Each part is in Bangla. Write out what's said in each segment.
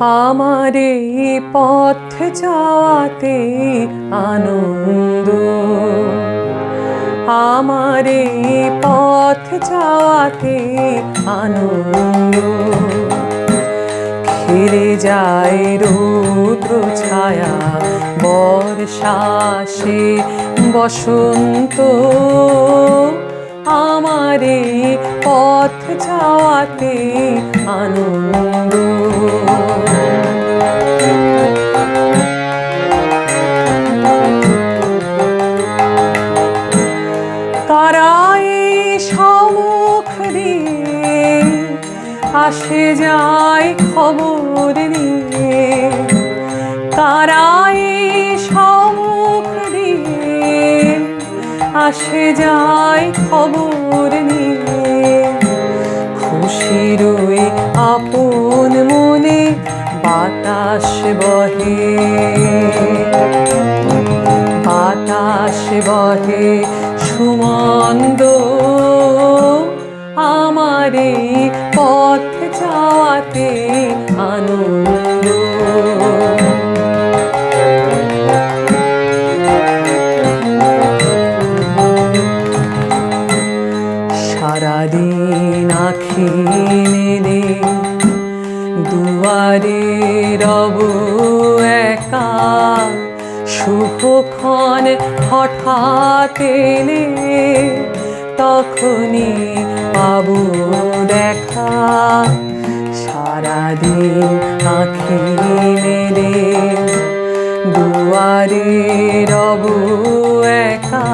আমারে পথ যাওয়াতে আনন্দ। আমারে পথ যাওয়াতে আনন্দ। ঘিরে যায় রৌদ্র ছায়া বর্ষাসে বসন্ত। আমারে পথ যাওয়াতে আনন্দ। দিয়ে আসে যায় খবর নিয়ে। তারাই সম্মুখ দিয়ে, আসে যায় খবর নিয়ে। খুশি ওই আপন মনে বাতাস বহে। বাতাস বহে সুমন্দ মেলে দুয়ারে রব একা শুভক্ষণ হঠাৎ এলে তখনই পাবো দেখা। সারাদিন আখি মেলে দুয়ারে রব একা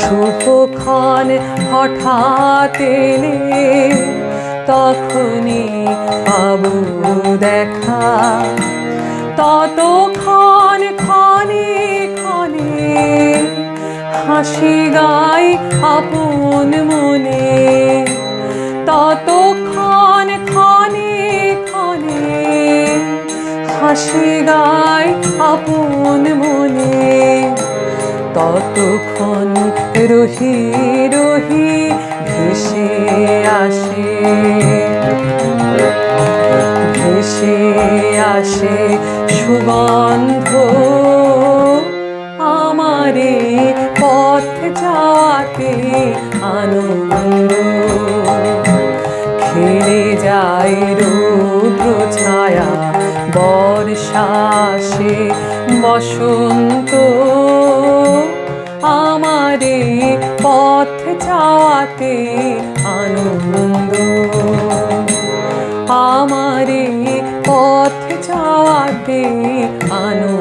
শুভক্ষণ হঠাৎ এলে তখনই পাবো দেখা। ততক্ষণ ক্ষণে ক্ষণে হাসি গাই আপন মনে। ততক্ষণ ক্ষণে ক্ষণে হাসি গাই আপন মনে। ততক্ষণ রহি রহি ভেসে আসে। আসে সুগন্ধ। আমারে পথ যাওয়াতে আনন্দ। খেলে যায় রৌদ্র ছায়া বর্ষাসে বসন্ত। আমারে পথ যাওয়াতে আনন্দ। আমারে মাঠে আনো